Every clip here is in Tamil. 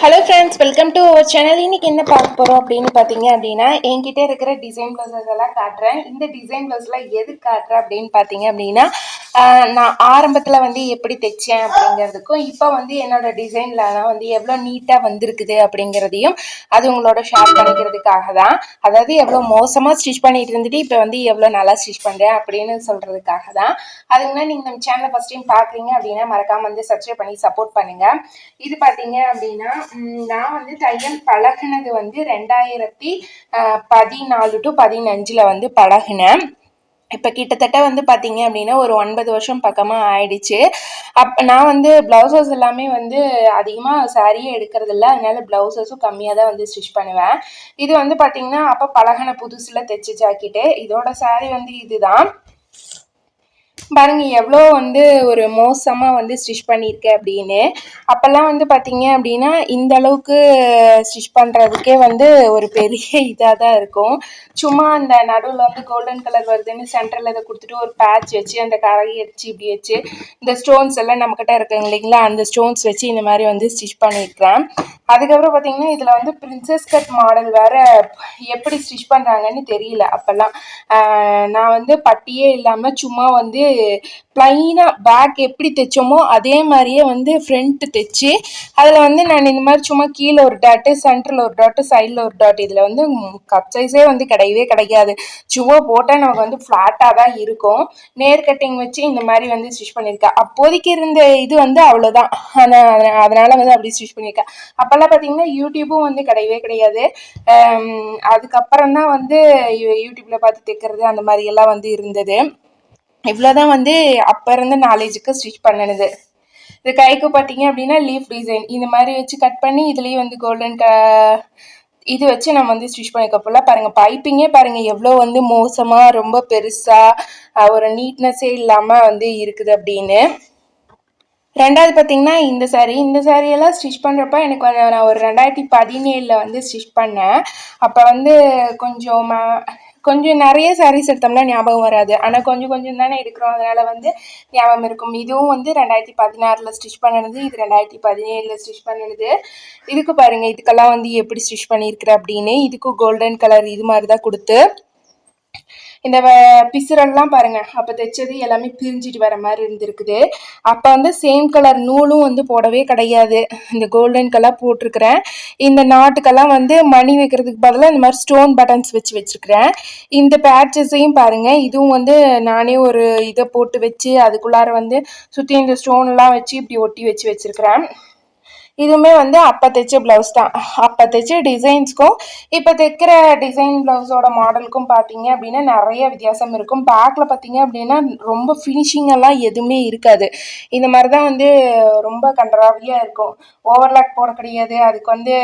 Hello friends welcome to our channel இன்றைக்கி என்ன பார்க்க போகிறோம் அப்படின்னு பார்த்தீங்க அப்படின்னா என்கிட்ட இருக்கிற டிசைன் ப்ளவுசஸ் எல்லாம் காட்டுறேன். இந்த டிசைன் ப்ளவுஸில் எது காட்டுறேன் அப்படின்னு பார்த்தீங்க அப்படின்னா நான் ஆரம்பத்தில் வந்து எப்படி தைச்சேன் அப்படிங்கிறதுக்கும் இப்போ வந்து என்னோட டிசைன்லலாம் வந்து எவ்வளோ நீட்டாக வந்திருக்குது அப்படிங்கிறதையும் அது உங்களோட ஷேர் பண்ணிக்கிறதுக்காக தான். அதாவது எவ்வளோ மோசமாக ஸ்டிச் பண்ணிட்டு இருந்துட்டு இப்போ வந்து எவ்வளோ நல்லா ஸ்டிச் பண்ணுறேன் அப்படின்னு சொல்கிறதுக்காக தான். அதுக்கு நீங்கள் நம்ம சேனலை ஃபஸ்ட் டைம் பார்க்குறீங்க அப்படின்னா மறக்காமல் வந்து சப்ஸ்கிரைப் பண்ணி சப்போர்ட் பண்ணுங்கள் இது பார்த்தீங்க அப்படின்னா நான் வந்து தையல் பழகுனது வந்து ரெண்டாயிரத்தி பதினாலு டு பதினஞ்சில் வந்து பழகுனேன். இப்போ கிட்டத்தட்ட வந்து பார்த்தீங்க அப்படின்னா ஒரு ஒன்பது வருஷம் பக்கமாக ஆயிடுச்சு. அப் நான் வந்து ப்ளவுசஸ் எல்லாமே வந்து அதிகமாக சாரியே எடுக்கிறது இல்லை அதனால ப்ளவுசஸும் கம்மியாக தான் வந்து ஸ்டிச் பண்ணுவேன். இது வந்து பார்த்தீங்கன்னா அப்போ பழகின புதுசில் தைச்சி ஜாக்கெட்டு. இதோட சாரி வந்து இதுதான். பாருங்க எவ்வளோ வந்து ஒரு மோசமாக வந்து ஸ்டிச் பண்ணியிருக்கேன் அப்படின்னு. அப்போல்லாம் வந்து பார்த்தீங்க அப்படின்னா இந்த அளவுக்கு ஸ்டிச் பண்ணுறதுக்கே வந்து ஒரு பெரிய இதாக தான் இருக்கும். சும்மா அந்த நடுவில் வந்து கோல்டன் கலர் வருதுன்னு சென்டரில் இதை கொடுத்துட்டு ஒரு பேட்ச் வச்சு அந்த கரகி அடிச்சு இப்படி வச்சு இந்த ஸ்டோன்ஸ் எல்லாம் நம்மக்கிட்ட இருக்குங்க இல்லைங்களா? அந்த ஸ்டோன்ஸ் வச்சு இந்த மாதிரி வந்து ஸ்டிச் பண்ணியிருக்கிறேன் அதுக்கப்புறம் பார்த்தீங்கன்னா இதில் வந்து பிரின்சஸ் கட் மாடல் வேறு எப்படி ஸ்டிச் பண்ணுறாங்கன்னு தெரியல அப்போல்லாம். நான் வந்து பட்டியே இல்லாமல் சும்மா வந்து ப்ளைனாக பேக் எப்படி தைச்சோமோ அதே மாதிரியே வந்து ஃப்ரண்ட் தைச்சி அதில் வந்து நான் இந்த மாதிரி சும்மா கீழே ஒரு டாட்டு சென்டரில் ஒரு டாட்டு சைடில் ஒரு டாட் இதில் வந்து கப் சைஸே வந்து கிடையவே கிடைக்காது சும்மா போட்டால் நமக்கு வந்து ஃப்ளாட்டாக தான் இருக்கும். நேர் கட்டிங் வச்சு இந்த மாதிரி வந்து ஸ்டிச் பண்ணியிருக்கேன் அப்போதைக்கு இருந்த இது வந்து அவ்வளோதான் ஆனால் அதனால் வந்து அப்படி ஸ்டிச் பண்ணியிருக்கேன் அப்போ அப்போல்லாம் பார்த்தீங்கன்னா யூடியூப்பும் வந்து கிடையவே கிடையாது. அதுக்கப்புறம் தான் வந்து யூ- யூடியூப்ல பார்த்து தைக்கிறது அந்த மாதிரி எல்லாம் வந்து இருந்தது. இவ்வளோதான் வந்து அப்போ இருந்த நாலேஜுக்கு ஸ்டிச் பண்ணினது. இது கைக்கு பார்த்தீங்க அப்படின்னா லீஃப் டிசைன் இந்த மாதிரி வச்சு கட் பண்ணி இதுலேயும் வந்து கோல்டன் க இது வச்சு நம்ம வந்து ஸ்டிச் பண்ணிக்கப்போல பாருங்கள் பைப்பிங்கே பாருங்கள் எவ்வளோ வந்து மோசமாக ரொம்ப பெருசாக ஒரு நீட்னஸே இல்லாமல் வந்து இருக்குது அப்படின்னு. ரெண்டாவது பார்த்தீங்கன்னா இந்த saree. இந்த சாரியெல்லாம் எல்லாம் ஸ்டிச் பண்ணுறப்ப எனக்கு வந்து நான் ஒரு ரெண்டாயிரத்தி பதினேழில் வந்து ஸ்டிச் பண்ணேன். அப்போ வந்து கொஞ்சம் ம- கொஞ்சம் நிறைய சாரீஸ் எடுத்தோம்னா ஞாபகம் வராது. ஆனால் கொஞ்சம் கொஞ்சம் தானே எடுக்கிறோம். அதனால வந்து ஞாபகம் இருக்கும். இதுவும் வந்து ரெண்டாயிரத்தி பதினாறில் ஸ்டிச் பண்ணினது. இது ரெண்டாயிரத்தி பதினேழில் ஸ்டிச் பண்ணினது. இதுக்கு பாருங்கள் இதுக்கெல்லாம் வந்து எப்படி ஸ்டிச் பண்ணியிருக்கிற அப்படின்னு. இதுக்கும் கோல்டன் கலர் இது மாதிரி தான் கொடுத்து இந்த வ- பாருங்கள் அப்போ தைச்சது எல்லாமே பிரிஞ்சிட்டு வர மாதிரி இருந்திருக்குது. அப்போ வந்து சேம் கலர் நூலும் வந்து போடவே கிடையாது. இந்த கோல்டன் கலர் போட்டிருக்கிறேன். இந்த நாட்டுக்கெல்லாம் வந்து மணி வைக்கிறதுக்கு பதிலாக இந்த மாதிரி ஸ்டோன் பட்டன்ஸ் வச்சு வச்சுருக்கிறேன். இந்த பேட்சஸையும் பாருங்கள் இதுவும் வந்து நானே ஒரு இதை போட்டு வச்சு அதுக்குள்ளார வந்து சுற்றி இந்த ஸ்டோன்லாம் வச்சு இப்படி ஒட்டி வச்சு வச்சுருக்கிறேன். இதுவுமே வந்து அப்போ தைச்ச ப்ளவுஸ் தான். அப்போ தைச்ச டிசைன்ஸ்க்கும் இப்போ தைக்கிற டிசைன் ப்ளவுஸோட மாடலுக்கும் பார்த்தீங்க அப்படின்னா நிறைய வித்தியாசம் இருக்கும். பேக்கில் பார்த்தீங்க அப்படின்னா ரொம்ப ஃபினிஷிங் எல்லாம் எதுவுமே இருக்காது. இந்த மாதிரி தான் வந்து ரொம்ப கண்டராவியாக இருக்கும். ஓவர்லாக் போட கிடையாது. அதுக்கு வந்து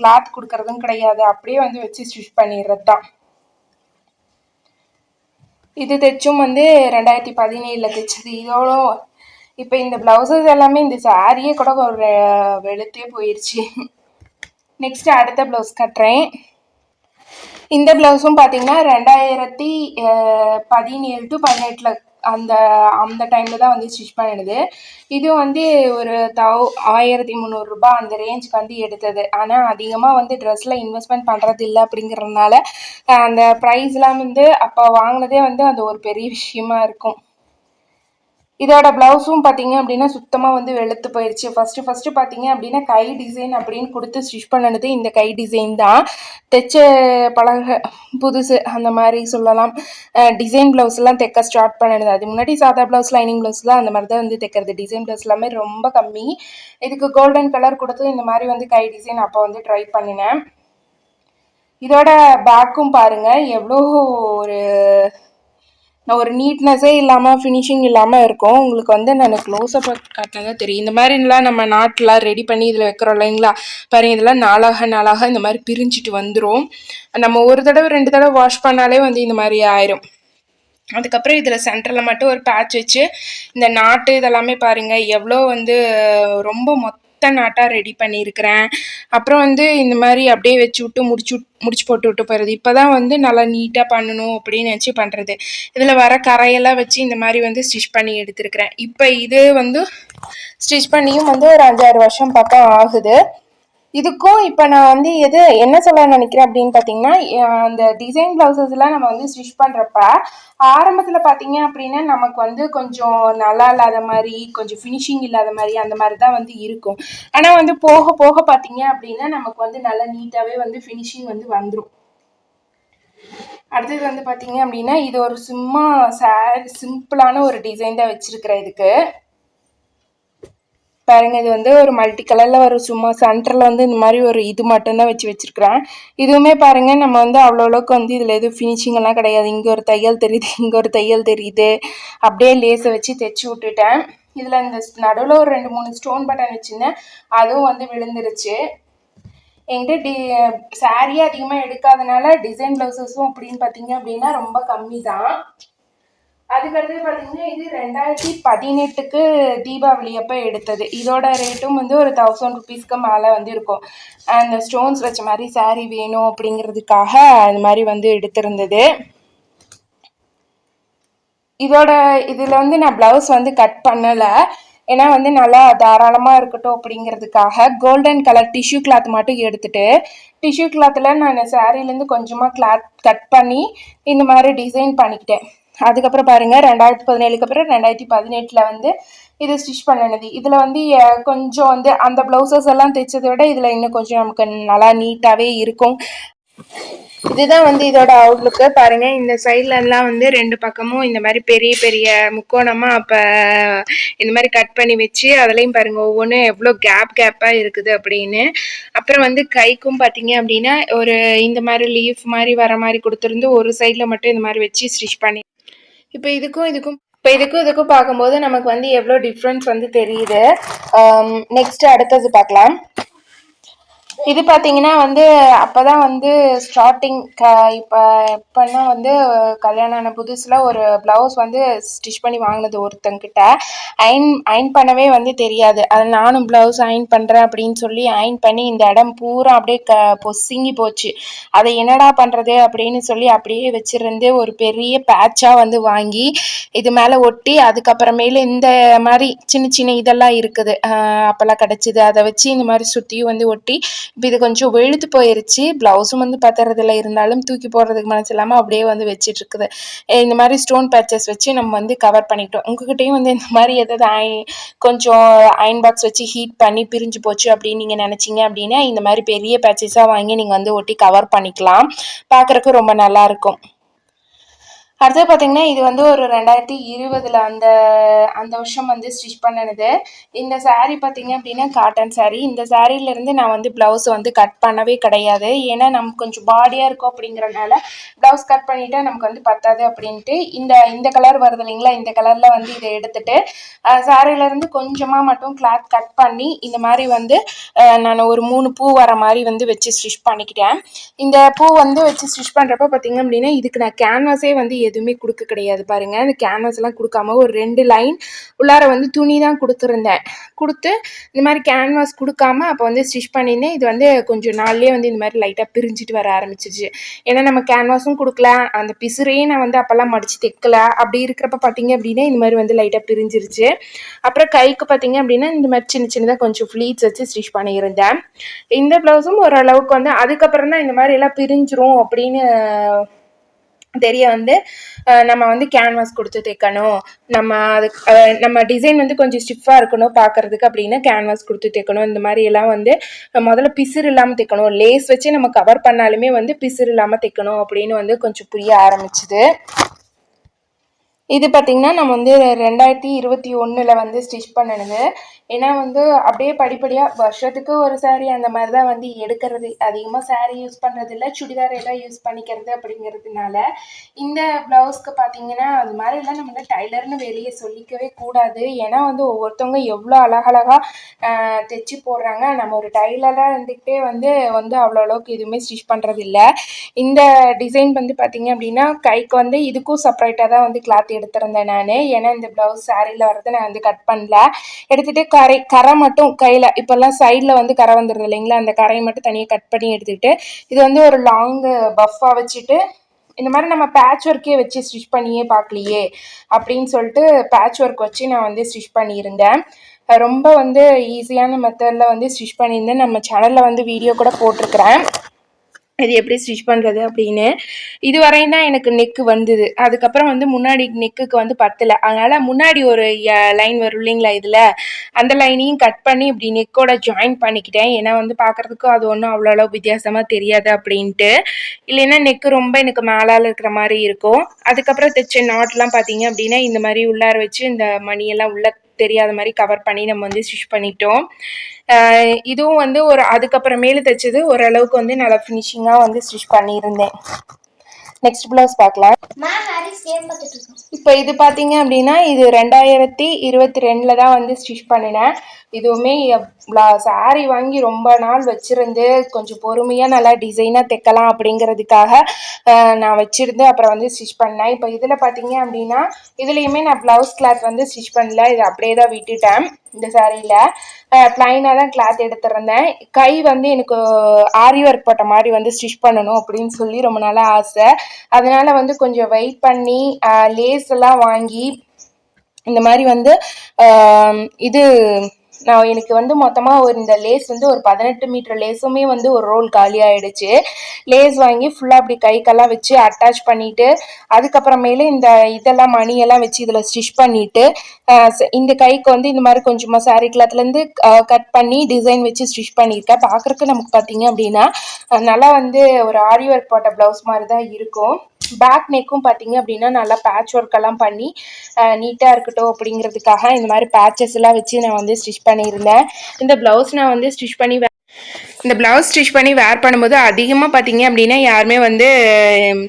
கிளாத் கொடுக்கறதும் கிடையாது. அப்படியே வந்து வச்சு ஸ்டிச் பண்ணிடுறது தான் இது தைச்சும் வந்து ரெண்டாயிரத்தி பதினேழில் தைச்சது. இதோட இப்போ இந்த ப்ளவுசஸ் எல்லாமே இந்த சாரியே கூட ஒரு வெளுத்தே போயிடுச்சு நெக்ஸ்ட் அடுத்த ப்ளவுஸ் கட்டுறேன். இந்த ப்ளவுஸும் பார்த்தீங்கன்னா ரெண்டாயிரத்தி பதினேழு டு பதினெட்டில் அந்த அந்த டைமில் தான் வந்து ஸ்டிச் பண்ணிடுது இது வந்து ஒரு தௌ ஆயிரத்தி முந்நூறுரூபா அந்த ரேஞ்சுக்கு வந்து எடுத்தது. ஆனால் அதிகமாக வந்து ட்ரெஸ்ஸில் இன்வெஸ்ட்மெண்ட் பண்ணுறது இல்லை அப்படிங்கிறதுனால அந்த ப்ரைஸ்லாம் வந்து அப்போ வாங்கினதே வந்து அது ஒரு பெரிய விஷயமா இருக்கும். இதோட ப்ளவுஸும் பார்த்தீங்க அப்படின்னா சுத்தமாக வந்து வெளுத்து போயிடுச்சு ஃபஸ்ட்டு ஃபஸ்ட்டு பார்த்தீங்க அப்படின்னா கை டிசைன் அப்படின்னு கொடுத்து ஸ்டிச் பண்ணது இந்த கை டிசைன் தான். தைச்ச பழக புதுசு அந்த மாதிரி சொல்லலாம். டிசைன் ப்ளவுஸ்லாம் தைக்க ஸ்டார்ட் பண்ணினது. அது முன்னாடி சாதா ப்ளவுஸ் லைனிங் ப்ளவுஸ்லாம் அந்த மாதிரி தான் வந்து தைக்கிறது. டிசைன் ப்ளவுஸ் எல்லாமே ரொம்ப கம்மி. இதுக்கு கோல்டன் கலர் கொடுத்து இந்த மாதிரி வந்து கை டிசைன் அப்போ வந்து ட்ரை பண்ணினேன். இதோட பேக்கும் பாருங்கள் எவ்வளோ ஒரு நான் ஒரு நீட்னஸே இல்லாமல் ஃபினிஷிங் இல்லாமல் இருக்கும். உங்களுக்கு வந்து நான் க்ளோஸ்அப் காட்டினதா தெரியும். இந்த மாதிரிலாம் நம்ம நாட்டெலாம் ரெடி பண்ணி இதில் வைக்கிறோம் இல்லைங்களா? பாருங்கள் இதெல்லாம் நாளாக நாளாக இந்த மாதிரி பிரிஞ்சிட்டு வந்துடும் நம்ம ஒரு தடவை ரெண்டு தடவை வாஷ் பண்ணாலே வந்து இந்த மாதிரி ஆயிரும். அதுக்கப்புறம் இதில் சென்டரில் மட்டும் ஒரு பேட்ச் வச்சு இந்த நாட்டு இதெல்லாமே பாருங்கள் எவ்வளோ வந்து ரொம்ப மொத்த நாட்டாக ரெடி பண்ணியிருக்கிறேன். அப்புறம் வந்து இந்த மாதிரி அப்படியே வச்சு விட்டு முடிச்சு விட்- முடிச்சு போட்டு விட்டு போகிறது இப்போ தான் வந்து நல்லா நீட்டாக பண்ணணும் அப்படின்னு நினச்சி பண்ணுறது இதில் வர கரையெல்லாம் வச்சு இந்த மாதிரி வந்து ஸ்டிச் பண்ணி எடுத்திருக்கிறேன். இப்போ இது வந்து ஸ்டிச் பண்ணியும் வந்து ஒரு அஞ்சாறு வருஷம் பக்கம் ஆகுது. இதுக்கும் இப்போ நான் வந்து எது என்ன சொல்ல நினைக்கிறேன் அப்படின்னு பார்த்தீங்கன்னா அந்த டிசைன் ப்ளவுசஸ்லாம் நம்ம வந்து ஸ்டிச் பண்ணுறப்ப ஆரம்பத்தில் பார்த்தீங்க அப்படின்னா நமக்கு வந்து கொஞ்சம் நல்லா இல்லாத மாதிரி கொஞ்சம் ஃபினிஷிங் இல்லாத மாதிரி அந்த மாதிரி தான் வந்து இருக்கும். ஆனால் வந்து போக போக பார்த்தீங்க அப்படின்னா நமக்கு வந்து நல்லா நீட்டாகவே வந்து ஃபினிஷிங் வந்து வந்துடும் அடுத்தது வந்து பார்த்தீங்க அப்படின்னா இது ஒரு சும்மா சேர் சிம்பிளான ஒரு டிசைன் தான் வச்சுருக்கிறேன் இதுக்கு. பாருங்க இது வந்து ஒரு மல்டி கலர்ல ஒரு சும்மா சென்டர்ல வந்து இந்த மாதிரி ஒரு இது மட்டும்தான் வச்சு வச்சிருக்கிறேன். இதுவுமே பாருங்க நம்ம வந்து அவ்வளோ அளவுக்கு வந்து இதுல எதுவும் ஃபினிஷிங் எல்லாம் கிடையாது. இங்க ஒரு தையல் தெரியுது இங்க ஒரு தையல் தெரியுது. அப்படியே லேஸை வச்சு தைச்சு விட்டுட்டேன். இதுல இந்த நடுவில் ஒரு ரெண்டு மூணு ஸ்டோன் பட்டன் வச்சிருந்தேன். அதுவும் வந்து விழுந்துருச்சு. என்கிட்ட டி சாரியே அதிகமாக எடுக்காதனால டிசைன் ப்ளவுசஸும் அப்படின்னு பார்த்தீங்க அப்படின்னா ரொம்ப கம்மி தான் அதுக்கடுத்து பார்த்தீங்கன்னா இது ரெண்டாயிரத்தி பதினெட்டுக்கு தீபாவளி அப்போ எடுத்தது. இதோட ரேட்டும் வந்து ஒரு தௌசண்ட் ருபீஸ்க்கு மேலே வந்து இருக்கும். அந்த ஸ்டோன்ஸ் வச்ச மாதிரி சாரீ வேணும் அப்படிங்கிறதுக்காக அது மாதிரி வந்து எடுத்திருந்தது. இதோட இதில் வந்து நான் ப்ளவுஸ் வந்து கட் பண்ணலை. ஏன்னா வந்து நல்லா தாராளமாக இருக்கட்டும் அப்படிங்கிறதுக்காக கோல்டன் கலர் டிஷ்யூ கிளாத் மட்டும் எடுத்துட்டு டிஷ்யூ கிளாத்தில் நான் சாரீலேருந்து கொஞ்சமாக கிளாத் கட் பண்ணி இந்த மாதிரி டிசைன் பண்ணிக்கிட்டேன். அதுக்கப்புறம் பாருங்கள் ரெண்டாயிரத்தி பதினேழுக்கு அப்புறம் ரெண்டாயிரத்தி பதினெட்டில் வந்து இது ஸ்டிச் பண்ணினது. இதில் வந்து கொஞ்சம் வந்து அந்த ப்ளவுசஸ் எல்லாம் தைச்சதை விட இதில் இன்னும் கொஞ்சம் நமக்கு நல்லா நீட்டாகவே இருக்கும். இதுதான் வந்து இதோட அவுட்லுக்கு பாருங்க இந்த சைட்ல எல்லாம் வந்து ரெண்டு பக்கமும் இந்த மாதிரி பெரிய பெரிய முக்கோணமா அப்ப இந்த மாதிரி கட் பண்ணி வச்சு அதுலயும் பாருங்க ஒவ்வொன்றும் எவ்வளோ கேப் கேப்பா இருக்குது அப்படின்னு. அப்புறம் வந்து கைக்கும் பார்த்தீங்க அப்படின்னா ஒரு இந்த மாதிரி லீஃப் மாதிரி வர மாதிரி கொடுத்துருந்து ஒரு சைடில் மட்டும் இந்த மாதிரி வச்சு ஸ்டிச் பண்ணி இப்போ இதுக்கும் இதுக்கும் இப்போ இதுக்கும் இதுக்கும் பார்க்கும்போது நமக்கு வந்து எவ்வளோ டிஃப்ரென்ஸ் வந்து தெரியுது. நெக்ஸ்ட் அடுத்தது பார்க்கலாம். இது பார்த்தீங்கன்னா வந்து அப்பதான் வந்து ஸ்டார்டிங் க இப்போ எப்போன்னா வந்து கல்யாணம் ஆன புதுசில் ஒரு ப்ளவுஸ் வந்து ஸ்டிச் பண்ணி வாங்கினது ஒருத்தங்கிட்ட அயன் அயன் பண்ணவே வந்து தெரியாது. அது நானும் ப்ளவுஸ் அயன் பண்ணுறேன் அப்படின்னு சொல்லி அயன் பண்ணி இந்த இடம் பூரா அப்படியே க பொசுங்கி போச்சு. அதை என்னடா பண்ணுறது அப்படின்னு சொல்லி அப்படியே வச்சிருந்து ஒரு பெரிய பேட்சாக வந்து வாங்கி இது மேலே ஒட்டி அதுக்கப்புறமேலு இந்த மாதிரி சின்ன சின்ன இதெல்லாம் இருக்குது. அப்போல்லாம் கிடச்சிது. அதை வச்சு இந்த மாதிரி சுற்றியும் வந்து ஒட்டி இப்போ இது கொஞ்சம் வெளுத்து போயிருச்சு. ப்ளவுஸும் வந்து பத்துறதுல இருந்தாலும் தூக்கி போடுறதுக்கு மனசு இல்லாமல் அப்படியே வந்து வச்சிட்டு இருக்குது இந்த மாதிரி ஸ்டோன் பேச்சஸ் வச்சு நம்ம வந்து கவர் பண்ணிட்டோம் உங்ககிட்டயும் வந்து இந்த மாதிரி ஏதாவது அயன் கொஞ்சம் அயன் பாக்ஸ் வச்சு ஹீட் பண்ணி பிரிஞ்சு போச்சு அப்படின்னு நீங்கள் நினச்சிங்க அப்படின்னா இந்த மாதிரி பெரிய பேச்சஸாக வாங்கி நீங்கள் வந்து ஒட்டி கவர் பண்ணிக்கலாம். பார்க்குறக்கு ரொம்ப நல்லா இருக்கும். அடுத்தது பார்த்தீங்கன்னா இது வந்து ஒரு ரெண்டாயிரத்தி இருபதில் அந்த அந்த வருஷம் வந்து ஸ்டிச் பண்ணினது. இந்த சாரீ பார்த்தீங்க அப்படின்னா காட்டன் சாரீ இந்த சாரீலேருந்து நான் வந்து ப்ளவுஸ் வந்து கட் பண்ணவே கிடையாது. ஏன்னா நமக்கு கொஞ்சம் பாடியாக இருக்கும் அப்படிங்கிறனால ப்ளவுஸ் கட் பண்ணிட்டா நமக்கு வந்து பத்தாது அப்படின்ட்டு இந்த இந்த கலர் வருது இல்லைங்களா? இந்த கலரில் வந்து இதை எடுத்துட்டு அஹ் இருந்து கொஞ்சமாக மட்டும் கிளாத் கட் பண்ணி இந்த மாதிரி வந்து நான் ஒரு மூணு பூ வர மாதிரி வந்து வச்சு ஸ்டிச் பண்ணிக்கிட்டேன். இந்த பூ வந்து வச்சு ஸ்டிச் பண்ணுறப்ப பார்த்தீங்க அப்படின்னா இதுக்கு நான் கேன்வாஸே வந்து எதுவுமே கொடுக்க கிடையாது பாருங்க. அந்த கேன்வாஸ்லாம் கொடுக்காம ஒரு ரெண்டு லைன் உள்ளார வந்து துணி தான் கொடுத்துருந்தேன். கொடுத்து இந்த மாதிரி கேன்வாஸ் கொடுக்காம அப்போ வந்து ஸ்டிச் பண்ணியிருந்தேன். இது வந்து கொஞ்சம் நாள்லேயே வந்து இந்த மாதிரி லைட்டாக பிரிஞ்சிட்டு வர ஆரம்பிச்சிச்சு ஏன்னா நம்ம கேன்வாஸும் கொடுக்கல. அந்த பிசுரையும் நான் வந்து அப்போல்லாம் மடிச்சு தைக்கல. அப்படி இருக்கிறப்ப பார்த்தீங்க அப்படின்னா இந்த மாதிரி வந்து லைட்டாக பிரிஞ்சிருச்சு. அப்புறம் கைக்கு பார்த்தீங்க அப்படின்னா இந்த மாதிரி சின்ன சின்னதாக கொஞ்சம் ஃப்ளீட்ஸ் வச்சு ஸ்டிச் பண்ணியிருந்தேன். இந்த ப்ளவுஸும் ஓரளவுக்கு வந்து அதுக்கப்புறம் தான் இந்த மாதிரி எல்லாம் பிரிஞ்சிரும் அப்படின்னு தெரிய வந்து நம்ம வந்து கேன்வாஸ் கொடுத்து தைக்கணும். நம்ம அதுக்கு நம்ம டிசைன் வந்து கொஞ்சம் ஸ்டிஃபாக இருக்கணும் பார்க்கறதுக்கு அப்படின்னா கேன்வாஸ் கொடுத்து தைக்கணும். இந்த மாதிரி எல்லாம் வந்து முதல்ல பிசுறு இல்லாமல் தைக்கணும். லேஸ் வச்சு நம்ம கவர் பண்ணாலுமே வந்து பிசுறு இல்லாமல் தைக்கணும் அப்படின்னு வந்து கொஞ்சம் புரிய ஆரம்பிச்சுது. இது பார்த்திங்கன்னா நம்ம வந்து ரெண்டாயிரத்தி இருபத்தி ஒன்றில் வந்து ஸ்டிச் பண்ணினது. ஏன்னா வந்து அப்படியே படிப்படியாக வருஷத்துக்கு ஒரு saree அந்த மாதிரி தான் வந்து எடுக்கிறது. அதிகமாக saree யூஸ் பண்ணுறது இல்லை சுடிதார் எல்லாம் யூஸ் பண்ணிக்கிறது அப்படிங்கிறதுனால இந்த ப்ளவுஸ்க்கு பார்த்தீங்கன்னா அது மாதிரிலாம் நம்ம வந்து டைலர்னு வெளியே சொல்லிக்கவே கூடாது. ஏன்னா வந்து ஒவ்வொருத்தவங்க எவ்வளோ அழகழகாக தைச்சி போடுறாங்க. நம்ம ஒரு டைலராக இருந்துக்கிட்டே வந்து வந்து அவ்வளோ அளவுக்கு எதுவுமே ஸ்டிச் பண்ணுறது இல்லை இந்த டிசைன் வந்து பார்த்தீங்க அப்படின்னா கைக்கு வந்து இதுக்கும் செப்பரேட்டாக தான் வந்து கிளாத் எடுத்திருந்தேன் நான். ஏன்னா இந்த ப்ளவுஸ் சாரியில் வரது நான் வந்து கட் பண்ணல. எடுத்துகிட்டு கரை கரை மட்டும் கையில் இப்போல்லாம் சைடில் வந்து கரை வந்துடுது இல்லைங்களா? அந்த கரையை மட்டும் தனியாக கட் பண்ணி எடுத்துக்கிட்டு இது வந்து ஒரு லாங் பஃப்பாக வச்சுட்டு இந்த மாதிரி நம்ம பேட்ச் ஒர்க்கே வச்சு ஸ்டிச் பண்ணியே பார்க்கலையே அப்படின்னு சொல்லிட்டு பேட்ச் ஒர்க் வச்சு நான் வந்து ஸ்டிச் பண்ணியிருந்தேன். ரொம்ப வந்து ஈஸியான மெத்தடில் வந்து ஸ்டிச் பண்ணியிருந்தேன். நம்ம சேனலில் வந்து வீடியோ கூட போட்டிருக்கிறேன். இது எப்படி ஸ்டிச் பண்ணுறது அப்படின்னு. இது வரையும் தான் எனக்கு நெக்கு வந்தது. அதுக்கப்புறம் வந்து முன்னாடி நெக்குக்கு வந்து பத்தலை. அதனால் முன்னாடி ஒரு லைன் வரும் இல்லைங்களா இதில்? அந்த லைனையும் கட் பண்ணி இப்படி நெக்கோட ஜாயின் பண்ணிக்கிட்டேன். ஏன்னா வந்து பார்க்குறதுக்கும் அது ஒன்றும் அவ்வளோ அளவு வித்தியாசமாக தெரியாது அப்படின்ட்டு. இல்லைன்னா நெக்கு ரொம்ப எனக்கு மேலால் இருக்கிற மாதிரி இருக்கும். அதுக்கப்புறம் தைச்ச நாட்லாம் பார்த்தீங்க அப்படின்னா இந்த மாதிரி உள்ளார வச்சு இந்த மணியெல்லாம் உள்ள தெரியாத மாதிரி கவர் பண்ணி நம்ம வந்து ஸ்டிச் பண்ணிட்டோம். இதுவும் வந்து ஒரு அதுக்கப்புறமேலு தைச்சது ஓரளவுக்கு வந்து நல்லா ஃபினிஷிங்காக வந்து ஸ்டிச் பண்ணியிருந்தேன். நெக்ஸ்ட் ப்ளவுஸ் பார்க்கலாம். இப்போ இது பார்த்தீங்க அப்படின்னா இது ரெண்டாயிரத்தி இருபத்தி ரெண்டில் தான் வந்து ஸ்டிச் பண்ணினேன். இதுவுமே சாரி வாங்கி ரொம்ப நாள் வச்சுருந்து கொஞ்சம் பொறுமையாக நல்லா டிசைனாக தைக்கலாம் அப்படிங்கிறதுக்காக நான் வச்சுருந்து அப்புறம் வந்து ஸ்டிச் பண்ணேன். இப்போ இதில் பார்த்தீங்க அப்படின்னா இதுலேயுமே நான் ப்ளவுஸ் கிளாத் வந்து ஸ்டிச் பண்ணல. இது அப்படியே தான் விட்டுட்டேன். இந்த சாரியில் ப்ளைனாக தான் கிளாத் எடுத்துருந்தேன். கை வந்து எனக்கு ஆரி ஒர்க் போட்ட மாதிரி வந்து ஸ்டிச் பண்ணணும் அப்படின்னு சொல்லி ரொம்ப நாளாக ஆசை. அதனால் வந்து கொஞ்சம் வெயிட் பண்ணி லேஸ் எல்லாம் வாங்கி இந்த மாதிரி வந்து இது நான் எனக்கு வந்து மொத்தமாக ஒரு இந்த லேஸ் வந்து ஒரு பதினெட்டு மீட்டர் லேஸுமே வந்து ஒரு ரோல் காலி ஆகிடுச்சு லேஸ் வாங்கி ஃபுல்லாக அப்படி கைக்கெல்லாம் வச்சு அட்டாச் பண்ணிவிட்டு அதுக்கப்புறமேலே இந்த இதெல்லாம் மணியெல்லாம் வச்சு இதில் ஸ்டிச் பண்ணிவிட்டு இந்த கைக்கு வந்து இந்த மாதிரி கொஞ்சமாக சாரீ கிளாத்லேருந்து கட் பண்ணி டிசைன் வச்சு ஸ்டிச் பண்ணியிருக்கேன். பார்க்குறக்கு நமக்கு பார்த்தீங்க அப்படின்னா நல்லா வந்து ஒரு ஆரி ஒர்க் போட்ட ப்ளவுஸ் மாதிரி தான் இருக்கும். பேக் நெக்கும் பார்த்தீங்க அப்படின்னா நல்லா பேட்ச் ஒர்க் எல்லாம் பண்ணி நீட்டாக இருக்கட்டும் அப்படிங்கிறதுக்காக இந்த மாதிரி பேட்சஸ் எல்லாம் வச்சு நான் வந்து ஸ்டிச் பண்ணியிருந்தேன். இந்த ப்ளவுஸ் நான் வந்து ஸ்டிச் பண்ணி இந்த ப்ளவுஸ் ஸ்டிச் பண்ணி வேர் பண்ணும்போது அதிகமாக பார்த்தீங்க அப்படின்னா யாருமே வந்து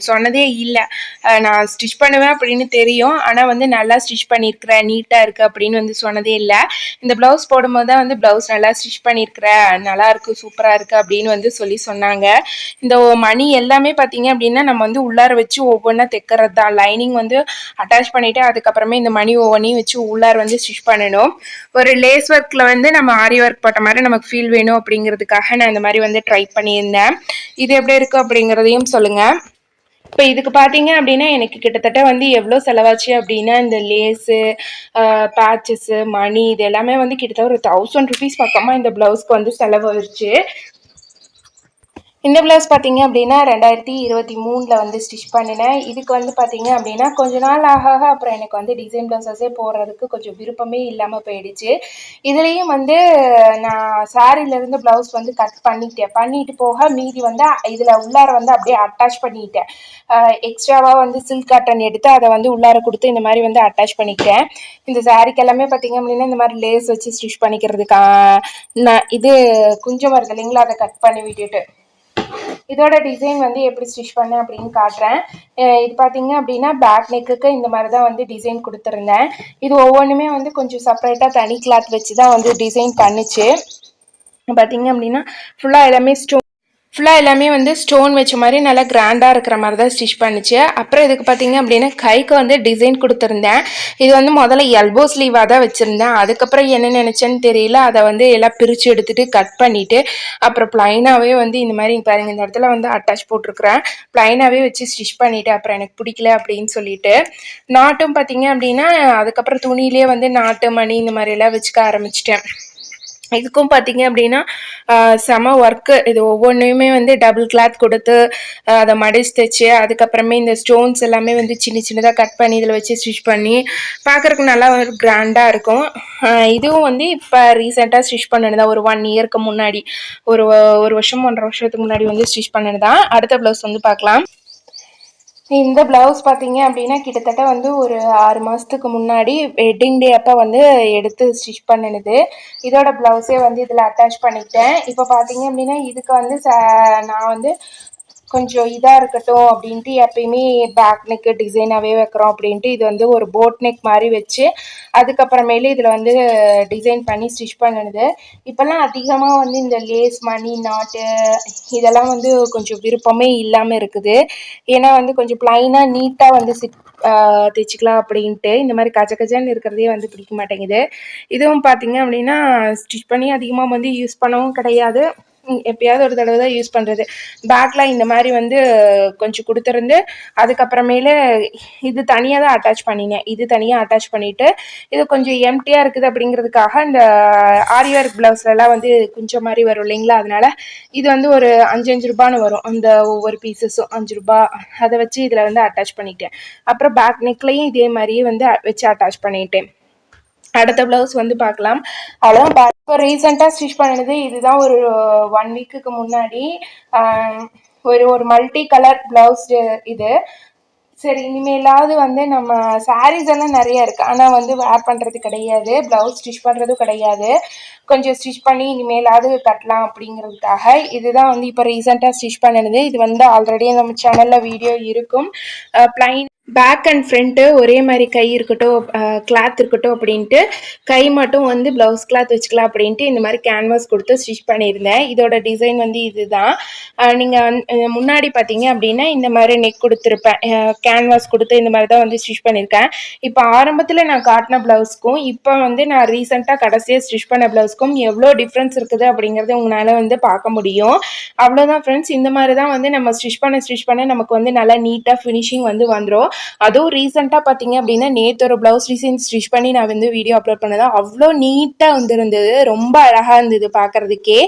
சொன்னதே இல்லை. நான் ஸ்டிச் பண்ணுவேன் அப்படின்னு தெரியும். ஆனால் வந்து நல்லா ஸ்டிச் பண்ணியிருக்கிறேன் நீட்டாக இருக்குது அப்படின்னு வந்து சொன்னதே இல்லை. இந்த ப்ளவுஸ் போடும்போது தான் வந்து ப்ளவுஸ் நல்லா ஸ்டிச் பண்ணியிருக்கிறேன் நல்லா இருக்குது சூப்பராக இருக்குது அப்படின்னு வந்து சொல்லி சொன்னாங்க. இந்த மணி எல்லாமே பார்த்தீங்க அப்படின்னா நம்ம வந்து உள்ளார வச்சு ஒவ்வொன்றா தைக்கிறது தான். லைனிங் வந்து அட்டாச் பண்ணிவிட்டு அதுக்கப்புறமே இந்த மணி ஒவ்வொன்றையும் வச்சு உள்ளார வந்து ஸ்டிச் பண்ணணும். ஒரு லேஸ் ஒர்க்கில் வந்து நம்ம ஆரி ஒர்க் போட்ட மாதிரி நமக்கு ஃபீல் வேணும் அப்படிங்கிறதுக்காக நான் இந்த மாதிரி வந்து ட்ரை பண்ணியிருந்தேன். இது எப்படி இருக்குது அப்படிங்கிறதையும் சொல்லுங்கள் இப்போ இதுக்கு பார்த்தீங்க அப்படின்னா எனக்கு கிட்டத்தட்ட வந்து எவ்வளோ செலவாச்சு அப்படின்னா இந்த லேஸு பேச்சஸ்ஸு மணி இது எல்லாமே வந்து கிட்டத்தட்ட ஒரு தௌசண்ட் ருபீஸ் பக்கமாக இந்த ப்ளவுஸ்க்கு வந்து செலவாயிருச்சு இந்த ப்ளவுஸ் பார்த்தீங்க அப்படின்னா ரெண்டாயிரத்தி இருபத்தி மூணில் வந்து ஸ்டிச் பண்ணினேன். இதுக்கு வந்து பார்த்தீங்க அப்படின்னா கொஞ்ச நாள் ஆக ஆக அப்புறம் எனக்கு வந்து டிசைன் ப்ளவுஸஸே போடுறதுக்கு கொஞ்சம் விருப்பமே இல்லாமல் போயிடுச்சு. இதுலேயும் வந்து நான் சாரிலேருந்து ப்ளவுஸ் வந்து கட் பண்ணிட்டேன். பண்ணிட்டு போக மீதி வந்து இதில் உள்ளார வந்து அப்படியே அட்டாச் பண்ணிக்கிட்டேன் எக்ஸ்ட்ராவாக வந்து சில்க் காட்டன் எடுத்து அதை வந்து உள்ளார கொடுத்து இந்த மாதிரி வந்து அட்டாச் பண்ணிக்கிட்டேன் இந்த சாரிக்கு எல்லாமே பார்த்தீங்க அப்படின்னா இந்த மாதிரி லேஸ் வச்சு ஸ்டிச் பண்ணிக்கிறதுக்கா நான் இது குஞ்சம் வருது இல்லைங்களா அதை கட் பண்ணி விட்டுட்டு. இதோட டிசைன் வந்து எப்படி ஸ்டிச் பண்ணேன் அப்படின்னு காட்டுறேன். இது பார்த்தீங்க அப்படின்னா பேக் நெக்குக்கு இந்த மாதிரி தான் வந்து டிசைன் கொடுத்துருந்தேன். இது ஒவ்வொன்றுமே வந்து கொஞ்சம் செப்பரேட்டாக தனி கிளாத் வச்சு தான் வந்து டிசைன் பண்ணிச்சு. பார்த்தீங்க அப்படின்னா ஃபுல்லாக எல்லாமே ஸ்டோன் ஃபுல்லாக எல்லாமே வந்து ஸ்டோன் வச்ச மாதிரி நல்லா கிராண்டாக இருக்கிற மாதிரி தான் ஸ்டிச் பண்ணிச்சு. அப்புறம் இதுக்கு பார்த்தீங்க அப்படின்னா கைக்கு வந்து டிசைன் கொடுத்துருந்தேன். இது வந்து முதல்ல எல்போ ஸ்லீவாக தான் வச்சுருந்தேன். அதுக்கப்புறம் என்ன நினச்சேன்னு தெரியல. அதை வந்து எல்லாம் பிரித்து எடுத்துகிட்டு கட் பண்ணிவிட்டு அப்புறம் ப்ளைனாகவே வந்து இந்த மாதிரி பாருங்கள் இந்த இடத்துல வந்து அட்டாச் போட்டிருக்கிறேன். ப்ளைனாகவே வச்சு ஸ்டிச் பண்ணிவிட்டு அப்புறம் எனக்கு பிடிக்கல அப்படின்னு சொல்லிட்டு. நாட்டும் பார்த்தீங்க அப்படின்னா அதுக்கப்புறம் துணியிலே வந்து நாட்டு மணி இந்த மாதிரிலாம் வச்சுக்க ஆரம்பிச்சிட்டேன். இதுக்கும் பார்த்தீங்க அப்படின்னா செம ஒர்க்கு இது ஒவ்வொன்றையுமே வந்து டபுள் கிளாத் கொடுத்து அதை மடிச்சு தைச்சு அதுக்கப்புறமே இந்த ஸ்டோன்ஸ் எல்லாமே வந்து சின்ன சின்னதாக கட் பண்ணி இதில் வச்சு ஸ்டிச் பண்ணி பார்க்குறக்கு நல்லா ஒரு கிராண்டாக இருக்கும். இதுவும் வந்து இப்போ ரீசெண்டாக ஸ்டிச் பண்ணினதா ஒரு ஒன் இயருக்கு முன்னாடி ஒரு ஒரு வருஷம் ஒன்றரை வருஷத்துக்கு முன்னாடி வந்து ஸ்டிச் பண்ணினதான் அடுத்த ப்ளவுஸ் வந்து பார்க்கலாம். இந்த ப்ளவுஸ் பார்த்தீங்க அப்படின்னா கிட்டத்தட்ட வந்து ஒரு ஆறு மாதத்துக்கு முன்னாடி வெட்டிங் டே அப்போ வந்து எடுத்து ஸ்டிச் பண்ணினது. இதோட ப்ளவுஸே வந்து இதில் அட்டாச் பண்ணிக்கிட்டேன். இப்போ பார்த்தீங்க அப்படின்னா இதுக்கு வந்து நான் வந்து கொஞ்சம் இதாக இருக்கட்டும் அப்படின்ட்டு எப்பயுமே பேக் நெக்கு டிசைனாகவே வைக்கிறோம் அப்படின்ட்டு இது வந்து ஒரு போட் நெக் மாதிரி வச்சு அதுக்கப்புறமேலே இதில் வந்து டிசைன் பண்ணி ஸ்டிச் பண்ணுது இப்போல்லாம் அதிகமாக வந்து இந்த லேஸ் மணி நாட்டு இதெல்லாம் வந்து கொஞ்சம் விருப்பமே இல்லாமல் இருக்குது. ஏன்னா வந்து கொஞ்சம் ப்ளைனாக நீட்டாக வந்து சிட் தைச்சிக்கலாம் அப்படின்ட்டு இந்த மாதிரி கஜ கஜன்னு இருக்கிறதே வந்து பிடிக்க மாட்டேங்குது. இதுவும் பார்த்தீங்க அப்படின்னா ஸ்டிச் பண்ணி அதிகமாக வந்து யூஸ் பண்ணவும் கிடையாது. எப்பயாவது ஒரு தடவை தான் யூஸ் பண்ணுறது பேக்கில் இந்த மாதிரி வந்து கொஞ்சம் கொடுத்துருந்து அதுக்கப்புறமேலு இது தனியாக தான் அட்டாச் பண்ணினேன். இது தனியாக அட்டாச் பண்ணிவிட்டு இது கொஞ்சம் எம்டியாக இருக்குது அப்படிங்கிறதுக்காக இந்த ஆரி ஒர்க் ப்ளவுஸ்லலாம் வந்து குஞ்சம் மாதிரி வரும் இல்லைங்களா? அதனால இது வந்து ஒரு அஞ்சு அஞ்சு ரூபான்னு வரும். அந்த ஒவ்வொரு பீசஸும் அஞ்சு ரூபா அதை வச்சு இதில் வந்து அட்டாச் பண்ணிட்டேன். அப்புறம் பேக் நெக்லையும் இதே மாதிரியே வந்து வச்சு அட்டாச் பண்ணிட்டேன். அடுத்த ப்ளவுஸ் வந்து பார்க்கலாம். அவ்வளோதான் இப்போ ரீசெண்டாக ஸ்டிச் பண்ணது இதுதான் ஒரு ஒன் வீக்குக்கு முன்னாடி ஒரு ஒரு மல்டி கலர் ப்ளவுஸ் இது. சரி இனிமேலாவது வந்து நம்ம சாரீஸ் எல்லாம் நிறைய இருக்குது ஆனால் வந்து வேர் பண்ணுறது கிடையாது ப்ளவுஸ் ஸ்டிச் பண்ணுறதும் கிடையாது. கொஞ்சம் ஸ்டிச் பண்ணி இனிமேலாவது கட்டலாம் அப்படிங்கிறதுக்காக இதுதான் வந்து இப்போ ரீசெண்டாக ஸ்டிச் பண்ணினது. இது வந்து ஆல்ரெடி நம்ம சேனலில் வீடியோ இருக்கும். ப்ளைன் பேக் அண்ட் ஃப்ரண்ட்டு ஒரே மாதிரி கை இருக்கட்டும் கிளாத் இருக்கட்டும் அப்படின்ட்டு கை மட்டும் வந்து ப்ளவுஸ் கிளாத் வச்சுக்கலாம் அப்படின்ட்டு இந்த மாதிரி கேன்வாஸ் கொடுத்து ஸ்டிச் பண்ணியிருந்தேன். இதோட டிசைன் வந்து இதுதான். நீங்கள் முன்னாடி பார்த்தீங்க அப்படின்னா இந்த மாதிரி நெக் கொடுத்துருப்பேன். கேன்வாஸ் கொடுத்து இந்த மாதிரி தான் வந்து ஸ்டிச் பண்ணியிருக்கேன். இப்போ ஆரம்பத்தில் நான் காட்டின ப்ளவுஸ்க்கும் இப்போ வந்து நான் ரீசெண்டாக கடைசியாக ஸ்டிச் பண்ண ப்ளவுஸ்க்கும் எவ்வளோ டிஃப்ரென்ஸ் இருக்குது அப்படிங்கிறத உங்களால் வந்து பார்க்க முடியும். அவ்வளோதான் ஃப்ரெண்ட்ஸ் இந்த மாதிரி தான் வந்து நம்ம ஸ்டிச் பண்ண ஸ்டிச் பண்ண நமக்கு வந்து நல்லா நீட்டாக ஃபினிஷிங் வந்து வந்துடும் அதுவும் ரீசெண்டாக பார்த்தீங்க அப்படின்னா நேற்று ஒரு ப்ளவுஸ் டிசைன் ஸ்டிச் பண்ணி நான் வந்து வீடியோ அப்லோட் பண்ணதான் அவ்வளோ நீட்டாக வந்துருந்தது. ரொம்ப அழகாக இருந்தது பார்க்குறதுக்கே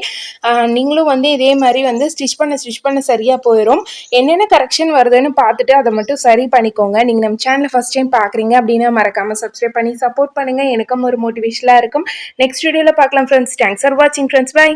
நீங்களும் வந்து இதே மாதிரி வந்து ஸ்டிச் பண்ண ஸ்டிச் பண்ண சரியாக போயிடும் என்னென்ன கரெக்ஷன் வருதுன்னு பார்த்துட்டு அதை மட்டும் சரி பண்ணிக்கோங்க. நீங்கள் நம்ம சேனலை ஃபஸ்ட் டைம் பார்க்குறீங்க அப்படின்னா மறக்காமல் சப்ஸ்கிரைப் பண்ணி சப்போர்ட் பண்ணுங்கள் எனக்கும் ஒரு மோட்டிவேஷனாக இருக்கும். நெக்ஸ்ட் வீடியோவில் பார்க்கலாம் ஃப்ரெண்ட்ஸ் தேங்க்ஸ் ஃபார் வாட்சிங் ஃப்ரெண்ட்ஸ் பாய்